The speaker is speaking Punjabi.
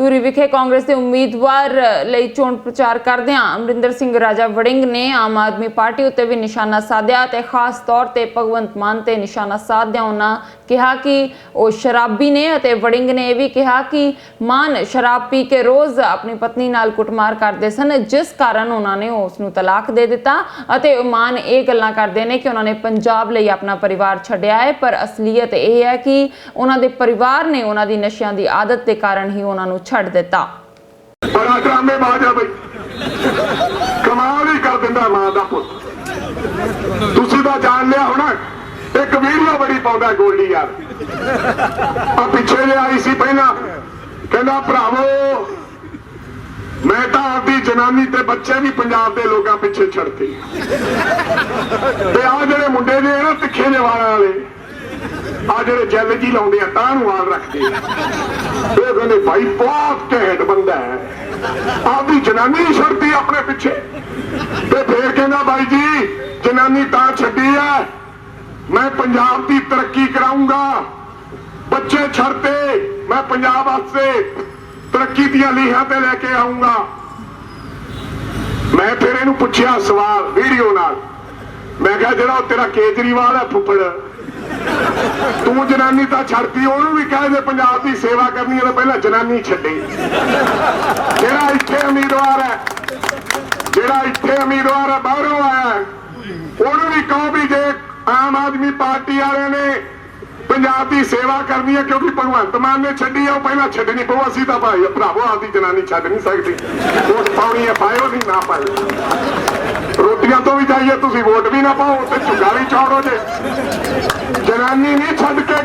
ਧੂਰੀ ਵਿਖੇ ਕਾਂਗਰਸ ਦੇ ਉਮੀਦਵਾਰ ਲਈ ਚੋਣ ਪ੍ਰਚਾਰ ਕਰਦਿਆਂ ਅਮਰਿੰਦਰ ਸਿੰਘ, ਰਾਜਾ ਵੜਿੰਗ ਨੇ ਆਮ ਆਦਮੀ ਪਾਰਟੀ ਉੱਤੇ ਵੀ ਨਿਸ਼ਾਨਾ ਸਾਧਿਆ ਤੇ ਖਾਸ ਤੌਰ ਤੇ ਭਗਵੰਤ ਮਾਨ ਤੇ ਨਿਸ਼ਾਨਾ ਸਾਧਦਿਆਂ ਉਹਨਾਂ ਕਿਹਾ ਕਿ ਉਹ ਸ਼ਰਾਬੀ ਨੇ ਅਤੇ ਵੜਿੰਗ ਨੇ ਇਹ ਵੀ ਕਿਹਾ ਕਿ ਮਾਨ ਸ਼ਰਾਬ ਪੀ ਕੇ ਰੋਜ਼ ਆਪਣੀ ਪਤਨੀ ਨਾਲ ਕੁੱਟਮਾਰ ਕਰਦੇ ਸਨ, ਜਿਸ ਕਾਰਨ ਉਹਨਾਂ ਨੇ ਉਸ ਨੂੰ ਤਲਾਕ ਦੇ ਦਿੱਤਾ ਅਤੇ ਮਾਨ ਇਹ ਗੱਲਾਂ ਕਰਦੇ ਨੇ ਕਿ ਉਹਨਾਂ ਨੇ ਪੰਜਾਬ ਲਈ ਆਪਣਾ ਪਰਿਵਾਰ ਛੱਡਿਆ ਹੈ, ਪਰ ਅਸਲੀਅਤ ਇਹ ਹੈ ਕਿ ਉਹਨਾਂ ਦੇ ਪਰਿਵਾਰ ਨੇ ਉਹਨਾਂ ਦੀ ਨਸ਼ਿਆਂ ਦੀ ਆਦਤ ਦੇ ਕਾਰਨ ਹੀ ਉਹਨਾਂ ਨੂੰ ਛੱਡ ਦਿੱਤਾ। ਬੜਾ ਡਰਾਮੇ ਬਾਜ ਬਈ। ਕਮਾਲ ਹੀ ਕਰ ਦਿੰਦਾ ਮਾਂ ਦਾ ਪੁੱਤ। ਤੁਸੀਂ ਤਾਂ ਜਾਣ ਲਿਆ ਹੋਣਾ। ਇੱਕ ਵੀਡੀਓ ਬੜੀ ਪਾਉਂਦਾ ਗੋਲਡੀ ਯਾਰ। ਆ ਪਿੱਛੇ ਜੇ ਆਈ ਸੀ ਪਹਿਲਾਂ। ਕਹਿੰਦਾ, ਭਰਾਵੋ, ਮੈਂ ਤਾਂ ਆਪਦੀ ਜਨਾਨੀ ਤੇ ਬੱਚੇ ਵੀ ਪੰਜਾਬ ਦੇ ਲੋਕਾਂ ਪਿੱਛੇ ਛੱਡਤੇ। ਤੇ ਆ ਜਿਹੜੇ ਮੁੰਡੇ ਨੇ ਨਾ, ਤਿੱਖੇ ਜਿਹੇ ਵਾਲਾਂ ਵਾਲੇ ਆ ਜਿਹੜੇ ਜੈਲ ਜੀ ਲਾਉਂਦੇ ਆ, ਤਾਂ ਨੂੰ ਵਾਲ ਰੱਖਦੇ ਉਹ ਕਹਿੰਦੇ, ਭਾਈ, ਬਹੁਤ ਘੈਂਟ ਬੰਦਾ ਹੈ। ਆਪਦੀ ਜਨਾਨੀ ਹੀ ਛੱਡਦੀ ਆਪਣੇ ਪਿੱਛੇ। ਤੇ ਫੇਰ ਕਹਿੰਦਾ ਬਾਈ ਜੀ, ਜਨਾਨੀ ਤਾਂ ਛੱਡੀ ਐ ਮੈਂ ਪੰਜਾਬ ਦੀ ਤਰੱਕੀ ਕਰਾਉਂਗਾ ਬੱਚੇ ਛੱਡਤੇ ਮੈਂ ਪੰਜਾਬ ਵਾਸਤੇ ਤਰੱਕੀ ਦੀਆਂ ਲੀਹਾਂ ਤੇ ਲੈ ਕੇ ਆਉਂਗਾ ਮੈਂ ਫਿਰ ਇਹਨੂੰ ਪੁੱਛਿਆ ਸਵਾਲ ਵੀਡੀਓ ਨਾਲ। ਮੈਂ ਕਿਹਾ, ਜਿਹੜਾ ਉਹ ਤੇਰਾ ਕੇਜਰੀਵਾਲ ਹੈ ਫੁੱਫੜ, ਤੂੰ ਜਨਾਨੀ ਤਾਂ ਛੱਡਤੀ, ਉਹਨੂੰ ਵੀ ਕਹਿ ਦੇ ਪੰਜਾਬ ਦੀ ਸੇਵਾ ਕਰਨੀ ਹੈ ਤਾਂ ਪਹਿਲਾਂ ਜਨਾਨੀ ਛੱਡੇ। ਜਿਹੜਾ ਇੱਥੇ ਉਮੀਦਵਾਰ ਹੈ, ਜਿਹੜਾ ਇੱਥੇ ਉਮੀਦਵਾਰ ਹੈ ਬਾਹਰੋਂ ਆਇਆ ਉਹਨੂੰ ਵੀ ਕਹੋ ਵੀ ਜੇ ਆਮ ਆਦਮੀ ਪਾਰਟੀ ਵਾਲਿਆਂ ਨੇ ਪੰਜਾਬ ਦੀ ਸੇਵਾ ਕਰਨੀ ਹੈ ਕਿਉਂਕਿ ਭਗਵੰਤ ਮਾਨ ਨੇ ਛੱਡੀ ਹੈ ਉਹ ਪਹਿਲਾਂ ਛੱਡਣੀ ਪਊ, ਅਸੀਂ ਤਾਂ ਭਾਈ ਭਰਾਵੋ, ਆਪਦੀ ਜਨਾਨੀ ਛੱਡ ਨਹੀਂ ਸਕਦੀ। ਵੋਟ ਪਾਉਣੀ ਹੈ, ਪਾਇਓ ਨਹੀਂ ਨਾ ਪਾਇਓ। ਰੋਟੀਆਂ ਤੋਂ ਵੀ ਜਾਈਏ, ਤੁਸੀਂ ਵੋਟ ਵੀ ਨਾ ਪਾਓ ਤੇ ਝੁੱਗਾ ਵੀ ਚੌੜੋ ਜੇ। ਜਨਾਨੀ ਨਹੀਂ ਛੱਡ ਕੇ